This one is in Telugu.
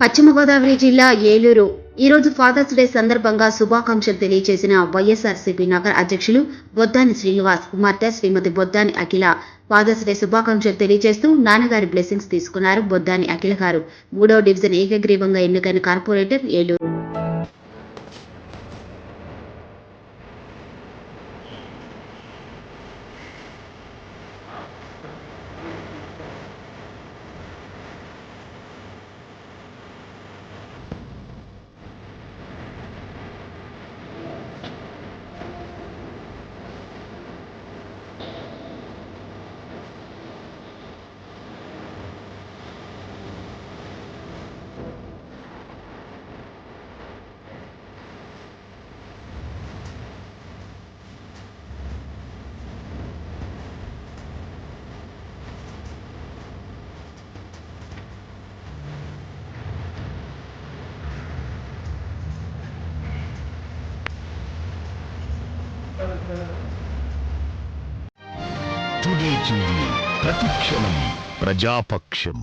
పశ్చిమ గోదావరి జిల్లా ఏలూరు. ఈరోజు ఫాదర్స్ డే సందర్భంగా శుభాకాంక్షలు తెలియజేసిన వైఎస్ఆర్సీపీ నగర అధ్యక్షులు బొద్దాని శ్రీనివాస్ కుమార్తె శ్రీమతి బొద్దాని అఖిల. ఫాదర్స్ డే శుభాకాంక్షలు తెలియజేస్తూ నాన్నగారి బ్లెస్సింగ్స్ తీసుకున్నారు బొద్దాని అఖిల గారు. మూడో డివిజన్ ఏకగ్రీవంగా ఎన్నికైన కార్పొరేటర్ ఏలూరు. టుడే టీవీ ప్రతిక్షణం ప్రజాపక్షం